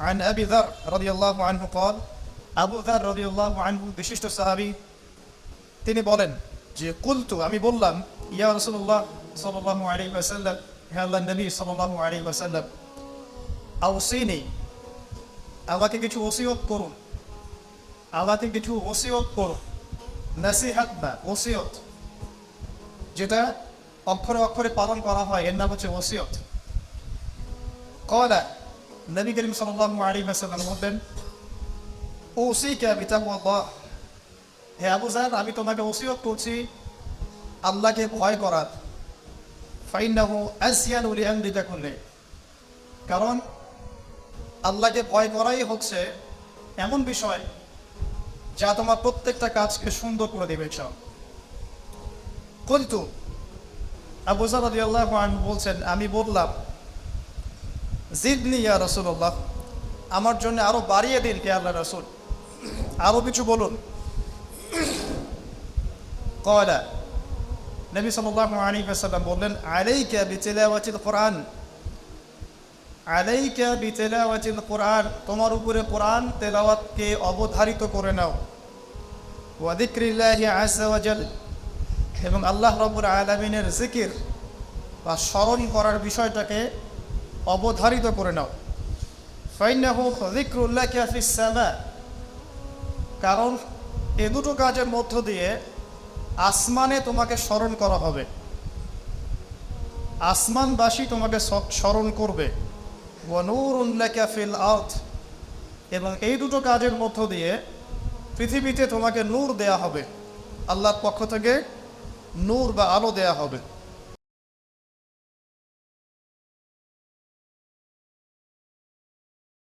عن أبي ذر رضي الله عنه قال আবু ذر رضي الله عنه বিশিষ্ট সাহাবী তিনি বলেন যে কুলতু আমি বললাম ইয়া রাসূলুল্লাহ সাল্লাল্লাহু আলাইহি ওয়াসাল্লাম হে আল্লাহর নবী সাল্লাল্লাহু আলাইহি ওয়াসাল্লাম আউসিনি আমাকে কিছু ওসিয়ত করুন আমাকে কিছু ওসিয়ত করুন নাসিহাত না ওসিয়ত যেটা অক্ষরে অক্ষরে পালন করা হয় এর নাম হচ্ছে ওসিয়ত কলা নবী করিম সাল্লাল্লাহু আলাইহি ওয়াসাল্লাম বললেন ওসিকা বিতাকওয়াল্লাহ হে আবু জার আমি তোমাকে ওসিয়ত করছি আল্লাহকে ভয় করার ফাইন্নাহু আসিয়ানু লিআমরিকা কুল্লি কারণ আল্লাহকে ভয় করাই হচ্ছে এমন বিষয় যা তোমার প্রত্যেকটা কাজকে সুন্দর করে দেবে চাও কিন্তু আবু রাদিয়াল্লাহু আনহু বলছেন আমি বললাম জিদনি ইয়া রসুল্লাহ আমার জন্য আরও বাড়িয়ে দিন কে আল্লাহ রসুল। আরও কিছু বলুন। কয়লা, নবী সাল্লাহ আলী সাল্লাম বললেন কে বিচেলাওয়াচিল কোরআন, আলাইকা বিচেলাওয়াচিল কোরআন, তোমার উপরে কোরআন তেলাওয়াতকে অবধারিত করে নাও। ওয়াদিক্রিল্লাহি আসাওয়াজাল এবং আল্লাহ রবুর আলমিনের জিকির বা স্মরণ করার বিষয়টাকে অবধারিত করে নাও। কারণ এ দুটো কাজের মধ্য দিয়ে আসমানে তোমাকে স্মরণ করা হবে। আসমানবাসী তোমাকে স্মরণ করবে। এবং এই দুটো কাজের মধ্য দিয়ে পৃথিবীতে তোমাকে নূর দেয়া হবে। আল্লাহর পক্ষ থেকে নূর বা আলো দেয়া হবে।